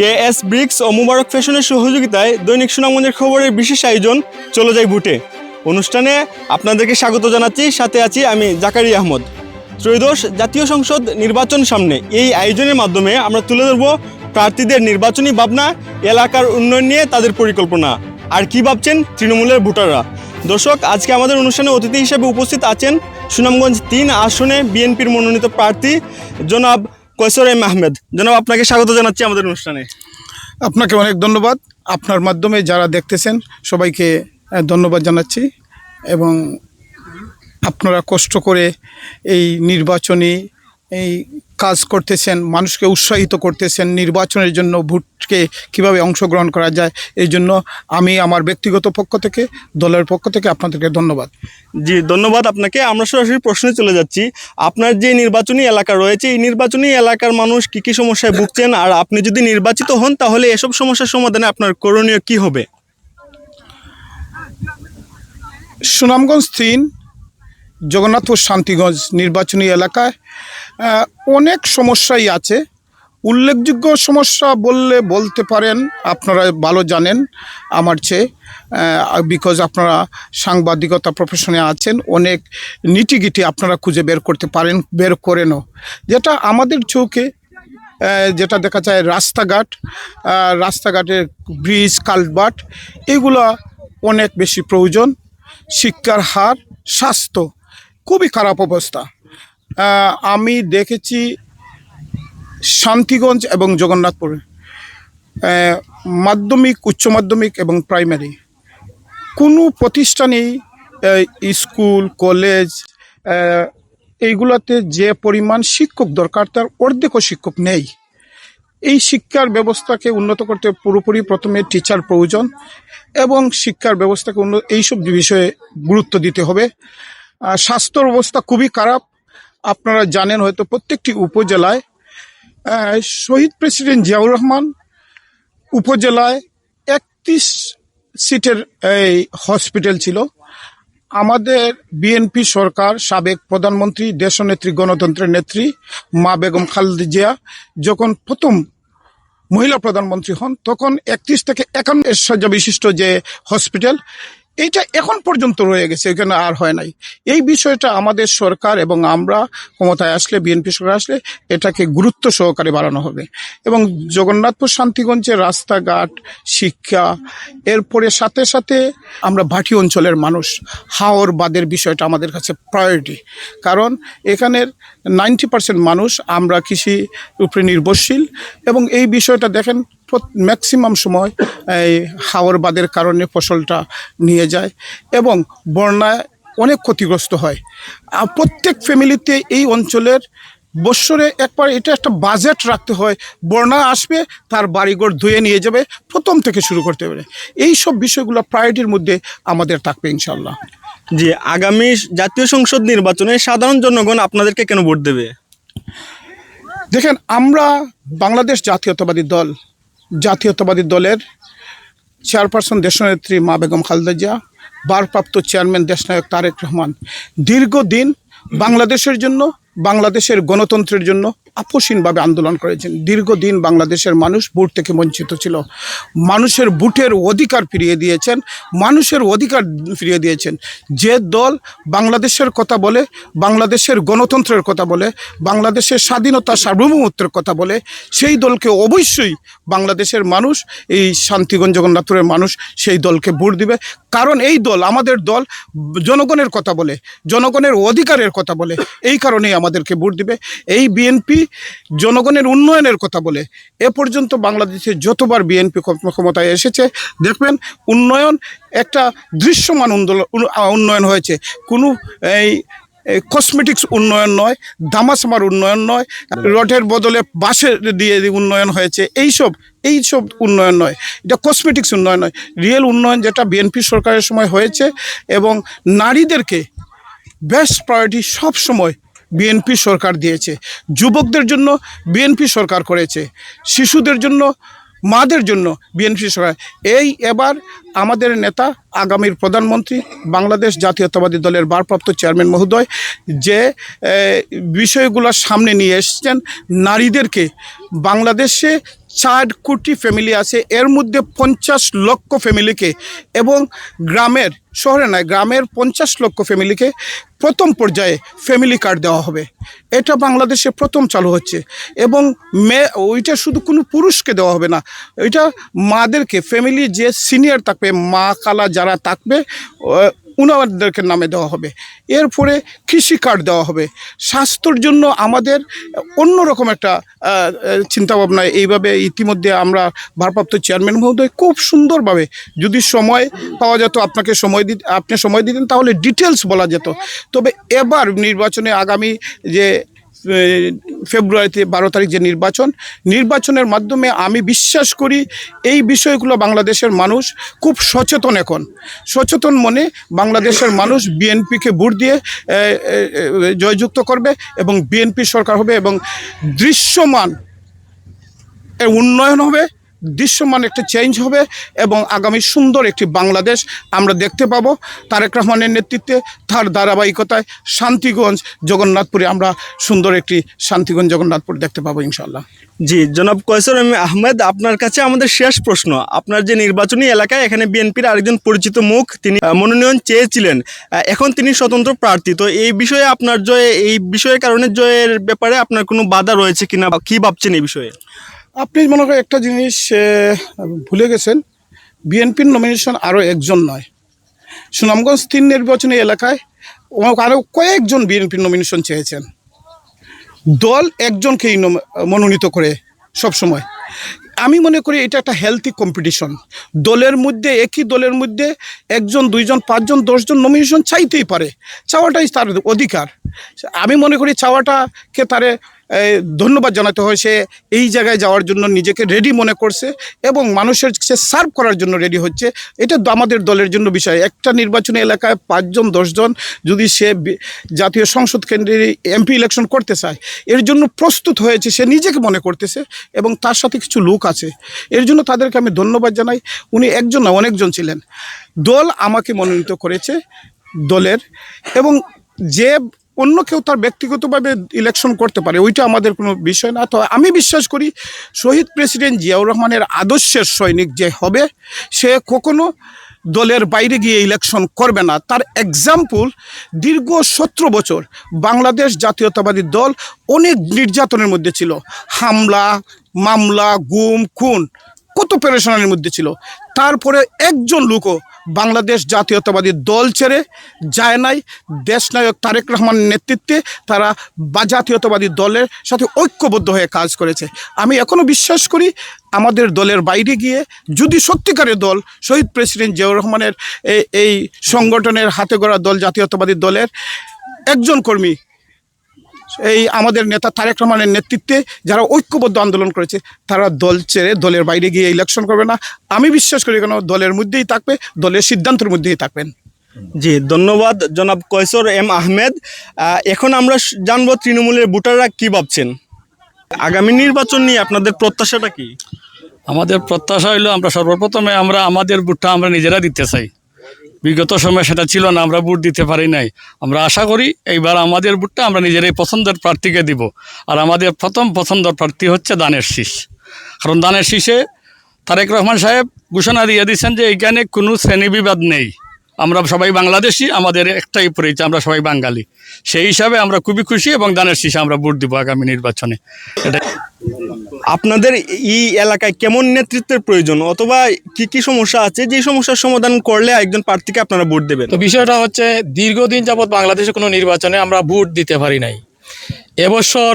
K S bricks ও মুবারক ফ্যাশনের সহযোগিতায় দৈনিক সুনামগঞ্জের খবরের বিশেষ আয়োজন চলে যায় বুটে অনুষ্ঠানে আপনাদেরকে স্বাগত জানাচ্ছি, সাথে আছি আমি জাকারি আহমদ। ত্রয়োদশ জাতীয় সংসদ নির্বাচন সামনে, এই আয়োজনের মাধ্যমে আমরা তুলে ধরব প্রার্থীদের নির্বাচনী ভাবনা, এলাকার উন্নয়ন নিয়ে তাদের পরিকল্পনা। আর কি ভাবছেন তৃণমূলের ভোটাররা? দর্শক, আজকে আমাদের অনুষ্ঠানে অতিথি হিসেবে উপস্থিত আছেন সুনামগঞ্জ তিন আসনে বিএনপির মনোনীত প্রার্থী জনাব কৈশর এম আহমেদ জনাব আপনাকে স্বাগত জানাচ্ছি আমাদের অনুষ্ঠানে। আপনাকে অনেক ধন্যবাদ। আপনার মাধ্যমে যারা দেখতেছেন, সবাইকে ধন্যবাদ জানাচ্ছি এবং আপনারা কষ্ট করে এই নির্বাচনী, এই কাজ করতেছেন মানুষকে উৎসাহিত করতেছেন নির্বাচনের জন্য ভোটকে কীভাবে অংশগ্রহণ করা যায় এই জন্য আমি আমার ব্যক্তিগত পক্ষ থেকে দলের পক্ষ থেকে আপনাদেরকে ধন্যবাদ। জি ধন্যবাদ আপনাকে। আমরা সরাসরি প্রশ্নে চলে যাচ্ছি। আপনার যে নির্বাচনী এলাকা রয়েছে এই নির্বাচনী এলাকার মানুষ কি কি সমস্যায় ভুগছেন? আর আপনি যদি নির্বাচিত হন তাহলে এসব সমস্যার সমাধানে আপনার করণীয় কি হবে? সুনামগঞ্জ তিন জগন্নাথপুর শান্তিগঞ্জ নির্বাচনী এলাকায় অনেক সমস্যাই আছে। উল্লেখযোগ্য সমস্যা বললে বলতে পারেন, আপনারা ভালো জানেন আমার চেয়ে বিকজ আপনারা সাংবাদিকতা প্রফেশনে আছেন, অনেক নিটিগিটি আপনারা খুঁজে বের করতে পারেন, বের করেনও যেটা আমাদের চোখে যেটা দেখা যায় রাস্তাঘাট রাস্তাঘাটের ব্রিজ কালভার্ট এগুলো অনেক বেশি প্রয়োজন। শিক্ষার হার, স্বাস্থ্য খুবই খারাপ অবস্থা। আমি দেখেছি শান্তিগঞ্জ এবং জগন্নাথপুর মাধ্যমিক, উচ্চ মাধ্যমিক এবং প্রাইমারি। কোনো প্রতিষ্ঠানেই স্কুল, কলেজ এইগুলোতে যে পরিমাণ শিক্ষক দরকার, তার অর্ধেকও শিক্ষক নেই। এই শিক্ষার ব্যবস্থাকে উন্নত করতে পুরোপুরি প্রথমে টিচার প্রয়োজন এবং শিক্ষার ব্যবস্থাকে উন্নত, এইসব বিষয়ে গুরুত্ব দিতে হবে। স্বাস্থ্যর অবস্থা খুবই খারাপ। আপনারা জানেন হয়তো প্রত্যেকটি উপজেলায় শহীদ প্রেসিডেন্ট জিয়াউর রহমান উপজেলায় একত্রিশ সিটের এই হসপিটাল ছিল। আমাদের বিএনপি সরকার, সাবেক প্রধানমন্ত্রী, দেশনেত্রী, গণতন্ত্রের নেত্রী মা বেগম খালেদা জিয়া যখন প্রথম মহিলা প্রধানমন্ত্রী হন, তখন একত্রিশ থেকে একান্ন বিশিষ্ট যে হসপিটাল এইটা এখন পর্যন্ত রয়ে গেছে, এখানে আর হয় নাই। এই বিষয়টা আমাদের সরকার এবং আমরা ক্ষমতায় আসলে বিএনপি সরকার আসলে এটাকে গুরুত্ব সহকারে বাড়ানো হবে। এবং জগন্নাথপুর শান্তিগঞ্জের রাস্তাঘাট, শিক্ষা, এরপরে সাথে সাথে আমরা ভাটি অঞ্চলের মানুষ, হাওর বাদের বিষয়টা আমাদের কাছে প্রায়োরিটি কারণ এখানের নাইনটি পার্সেন্ট মানুষ আমরা কৃষি উপরে নির্ভরশীল এবং এই বিষয়টা দেখেন ম্যাক্সিমাম সময় এই হাওর বাদের কারণে ফসলটা নিয়ে যায় এবং বন্যায় অনেক ক্ষতিগ্রস্ত হয়। আর প্রত্যেক ফ্যামিলিতে এই অঞ্চলের বৎসরে একবার এটা একটা বাজেট রাখতে হয়। বন্যা আসবে তার বাড়িঘর ধুয়ে নিয়ে যাবে প্রথম থেকে শুরু করতে পারে এই সব বিষয়গুলো প্রায়োরিটির মধ্যে আমাদের থাকবে ইনশাল্লাহ জি আগামী জাতীয় সংসদ নির্বাচনে সাধারণ জনগণ আপনাদেরকে কেন ভোট দেবে? দেখেন আমরা বাংলাদেশ জাতীয়তাবাদী দল জাতীয়তাবাদী দলের চেয়ারপারসন দেশনেত্রী মা বেগম খালেদা জিয়া, ভারপ্রাপ্ত চেয়ারম্যান দেশনায়ক তারেক রহমান। দীর্ঘদিন বাংলাদেশের জন্য, বাংলাদেশের গণতন্ত্রের জন্য আপোষহীনভাবে আন্দোলন করেছেন। দীর্ঘদিন বাংলাদেশের মানুষ ভোট থেকে বঞ্চিত ছিল। মানুষের ভোটের অধিকার ফিরিয়ে দিয়েছেন, মানুষের অধিকার ফিরিয়ে দিয়েছেন। যে দল বাংলাদেশের কথা বলে, বাংলাদেশের গণতন্ত্রের কথা বলে, বাংলাদেশের স্বাধীনতা সার্বভৌমত্বের কথা বলে, সেই দলকে অবশ্যই বাংলাদেশের মানুষ, এই শান্তিগঞ্জ জগন্নাথপুরের মানুষ সেই দলকে ভোট দিবে। কারণ এই দল আমাদের দল, জনগণের কথা বলে, জনগণের অধিকারের কথা বলে, এই কারণেই আমাদেরকে ভোট দিবে। এই বিএনপি জনগণের উন্নয়নের কথা বলে, এ পর্যন্ত বাংলাদেশে যতবার বিএনপি ক্ষমতায় এসেছে, দেখবেন উন্নয়ন একটা দৃশ্যমান উন্নয়ন হয়েছে। কোনো এই কসমেটিক্স উন্নয়ন নয়, দামাসামার উন্নয়ন নয়, রডের বদলে বাঁশের দিয়ে উন্নয়ন হয়েছে, এইসব এইসব উন্নয়ন নয়। এটা কসমেটিক্স উন্নয়ন নয়। রিয়েল উন্নয়ন যেটা বিএনপি সরকারের সময় হয়েছে এবং নারীদেরকে বেস্ট প্রায়োরিটি সব সময় বিএনপি সরকার দিয়েছে। যুবকদের জন্য বিএনপি সরকার করেছে। শিশুদের জন্য, মাদের জন্য বিএনপি সরকার। এই এবার আমাদের নেতা আগামীর প্রধানমন্ত্রী, বাংলাদেশ জাতীয়তাবাদী দলের ভারপ্রাপ্ত চেয়ারম্যান মহোদয় যে বিষয়গুলো সামনে নিয়ে এসছেন, নারীদেরকে বাংলাদেশে চার কোটি ফ্যামিলি আছে। এর মধ্যে পঞ্চাশ লক্ষ ফ্যামিলিকে এবং গ্রামের, শহরে নয়, গ্রামের পঞ্চাশ লক্ষ ফ্যামিলিকে প্রথম পর্যায়ে ফ্যামিলি কার্ড দেওয়া হবে। এটা বাংলাদেশে প্রথম চালু হচ্ছে এবং মেয়ে ওইটা শুধু কোনো পুরুষকে দেওয়া হবে না ওইটা মাদেরকে ফ্যামিলি যে সিনিয়র থাকবে মা খালা যারা থাকবে উনাদেরকে নামে দেওয়া হবে। এরপরে কৃষি কার্ড দেওয়া হবে। স্বাস্থ্যর জন্য আমাদের অন্যরকম একটা চিন্তাভাবনা এইভাবে ইতিমধ্যে আমরা ভারপ্রাপ্ত চেয়ারম্যান মহোদয় খুব সুন্দরভাবে যদি সময় পাওয়া যেত, আপনাকে সময় দিতে আপনি সময় দিতেন, তাহলে ডিটেলস বলা যেত। তবে এবার নির্বাচনে আগামী যে ফেব্রুয়ারিতে বারো তারিখ যে নির্বাচন, নির্বাচনের মাধ্যমে আমি বিশ্বাস করি এই বিষয়গুলো বাংলাদেশের মানুষ খুব সচেতন এখন। সচেতন মনে বাংলাদেশের মানুষ বিএনপিকে ভোট দিয়ে জয়যুক্ত করবে এবং বিএনপি সরকার হবে এবং দৃশ্যমান উন্নয়ন হবে। দৃশ্যমান একটা চেঞ্জ হবে এবং আগামী সুন্দর একটি বাংলাদেশ আমরা দেখতে পাবো। তারেক রহমানের নেতৃত্বে তার ধারাবাহিকতায় শান্তিগঞ্জ জগন্নাথপুরে আমরা সুন্দর একটি শান্তিগঞ্জ জগন্নাথপুর দেখতে পাবো ইনশাল্লাহ জি, জনাব কয়সর আহমেদ আপনার কাছে আমাদের শেষ প্রশ্ন। আপনার যে নির্বাচনী এলাকায় এখানে বিএনপির আরেকজন পরিচিত মুখ, তিনি মনোনয়ন চেয়েছিলেন এখন তিনি স্বতন্ত্র প্রার্থী। তো এই বিষয়ে আপনার জয়ে, এই বিষয়ের কারণে জয়ের ব্যাপারে আপনার কোনো বাধা রয়েছে কিনা কি ভাবছেন এই বিষয়ে? আপনি মনে করেন একটা জিনিস ভুলে গেছেন, বিএনপির নমিনেশন আরও একজন নয়। সুনামগঞ্জ তিন নির্বাচনী এলাকায় আরও কয়েকজন বিএনপির নমিনেশন চেয়েছেন। দল একজনকেই মনোনীত করে সব সময় আমি মনে করি এটা একটা হেলথি কম্পিটিশন দলের মধ্যে, একই দলের মধ্যে একজন, দুইজন, পাঁচজন, দশজন নমিনেশন চাইতেই পারে। চাওয়াটাই তার অধিকার। আমি মনে করি চাওয়াটাকে তারে ধন্যবাদ জানাতে হয়। সে এই জায়গায় যাওয়ার জন্য নিজেকে রেডি মনে করছে এবং মানুষের সে সার্ভ করার জন্য রেডি হচ্ছে। এটা আমাদের দলের জন্য বিষয়। একটা নির্বাচনী এলাকায় পাঁচজন, দশজন যদি সে জাতীয় সংসদ কেন্দ্রে এমপি ইলেকশন করতে চায়, এর জন্য প্রস্তুত হয়েছে, সে নিজেকে মনে করতেছে এবং তার সাথে কিছু লোক আছে। এর জন্য তাদেরকে আমি ধন্যবাদ জানাই। উনি একজন না, অনেকজন ছিলেন। দল আমাকে মনোনীত করেছে দলের এবং যে অন্য কেউ তার ব্যক্তিগতভাবে ইলেকশন করতে পারে, ওইটা আমাদের কোনো বিষয় না। তো আমি বিশ্বাস করি শহীদ প্রেসিডেন্ট জিয়াউর রহমানের আদর্শের সৈনিক যে হবে, সে কখনো দলের বাইরে গিয়ে ইলেকশন করবে না। তার এক্সাম্পল দীর্ঘ সতেরো বছর বাংলাদেশ জাতীয়তাবাদী দল অনেক নির্যাতনের মধ্যে ছিল। হামলা, মামলা, গুম, খুন, কত পেরেশানির মধ্যে ছিল। তারপরে একজন লোকও বাংলাদেশ জাতীয়তাবাদী দল ছেড়ে যায় নাই। দেশনায়ক তারেক রহমানের নেতৃত্বে তারা বা জাতীয়তাবাদী দলের সাথে ঐক্যবদ্ধ হয়ে কাজ করেছে। আমি এখনও বিশ্বাস করি আমাদের দলের বাইরে গিয়ে যদি সত্যিকারের দল শহীদ প্রেসিডেন্ট জিয়াউর রহমানের এই এই সংগঠনের হাতে গড়া দল জাতীয়তাবাদী দলের একজন কর্মী এই আমাদের নেতা তারেক রহমানের নেতৃত্বে যারা ঐক্যবদ্ধ আন্দোলন করেছে তারা দল ছেড়ে দলের বাইরে গিয়ে ইলেকশন করবে না। আমি বিশ্বাস করি কেন দলের মধ্যেই থাকবে দলের সিদ্ধান্তের মধ্যেই থাকবেন। জি ধন্যবাদ জনাব কয়সর এম আহমেদ। এখন আমরা জানব তৃণমূলের ভোটাররা কি ভাবছেন। আগামী নির্বাচন নিয়ে আপনাদের প্রত্যাশাটা কি? আমাদের প্রত্যাশা হইল আমরা সর্বপ্রথমে আমরা আমাদের ভোটটা আমরা নিজেরা দিতে চাই। বিগত সময় সেটা ছিল না, আমরা ভোট দিতে পারি নাই। আমরা আশা করি এইবার আমাদের ভোটটা আমরা নিজেরাই পছন্দের প্রার্থীকে দিব। আর আমাদের প্রথম পছন্দের প্রার্থী হচ্ছে দানের শীষ। কারণ দানের শীষে তারেক রহমান সাহেব ঘোষণা দিয়ে দিচ্ছেন যে এইখানে কোনো শ্রেণীবিবাদ নেই। আমরা সবাই বাংলাদেশি, আমাদের একটাই পরিচয়, আমরা সবাই বাঙালি। সেই হিসাবে আমরা খুবই খুশি এবং দানের শীষে আমরা ভোট দিব আগামী নির্বাচনে। এটা আপনাদের এই এলাকায় কেমন নেতৃত্বের প্রয়োজন? অথবা কি কি সমস্যা আছে? যে সমস্যার সমাধান করলে একজন প্রার্থীকে আপনারা ভোট দেবেন। তো বিষয়টা হচ্ছে, দীর্ঘদিন যাবৎ বাংলাদেশে কোনো নির্বাচনে আমরা ভোট দিতে পারি নাই। এবছর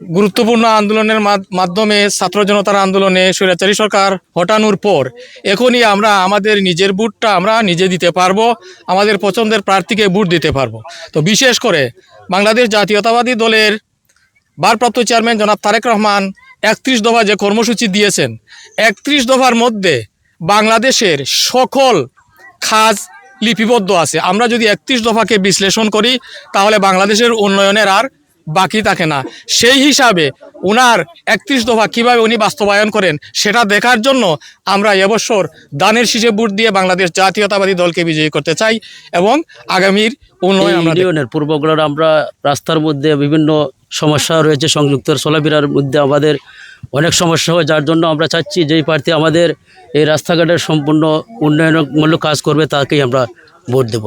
গুরুত্বপূর্ণ আন্দোলনের মাধ্যমে ছাত্র জনতার আন্দোলনে স্বৈরাচারী সরকার হটানোর পর এখনই আমরা আমাদের নিজের ভোটটা আমরা নিজে দিতে পারব, আমাদের পছন্দের প্রার্থীকে ভোট দিতে পারব। তো বিশেষ করে বাংলাদেশ জাতীয়তাবাদী দলের ভারপ্রাপ্ত চেয়ারম্যান জনাব তারেক রহমান একত্রিশ দফা যে কর্মসূচি দিয়েছেন, একত্রিশ দফার মধ্যে বাংলাদেশের সকল খাজ লিপিবদ্ধ আছে। আমরা যদি একত্রিশ দফাকে বিশ্লেষণ করি, তাহলে বাংলাদেশের উন্নয়নের আর বাকি থাকে না। সেই হিসাবে ওনার একত্রিশ দফা কীভাবে উনি বাস্তবায়ন করেন সেটা দেখার জন্য আমরা এবছর দানের শীষে বুট দিয়ে বাংলাদেশ জাতীয়তাবাদী দলকে বিজয়ী করতে চাই এবং আগামীর উন্নয়ন আমরা দেখতে আমরা রাস্তার মধ্যে বিভিন্ন সমস্যা রয়েছে সংযুক্ত চলাফেরার মধ্যে আমাদের অনেক সমস্যা হয় যার জন্য আমরা চাচ্ছি যেই প্রার্থী আমাদের এই রাস্তাঘাটের সম্পূর্ণ উন্নয়নমূলক কাজ করবে তাকেই আমরা ভোট দেব।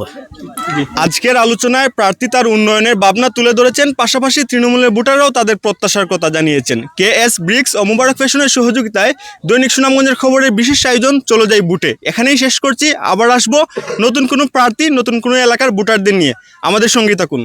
আজকের আলোচনায় প্রার্থী তার উন্নয়নের ভাবনা তুলে ধরেছেন, পাশাপাশি তৃণমূলের ভোটাররাও তাদের প্রত্যাশার কথা জানিয়েছেন। কে এস ব্রিক্স ও মুবারক ফ্যাশনের সহযোগিতায় দৈনিক সুনামগঞ্জের খবরের বিশেষ আয়োজন চলে যায় বুটে। এখানেই শেষ করছি, আবার আসব নতুন কোনো প্রার্থী, নতুন কোনো এলাকার ভোটারদের নিয়ে। আমাদের সঙ্গী থাকুন।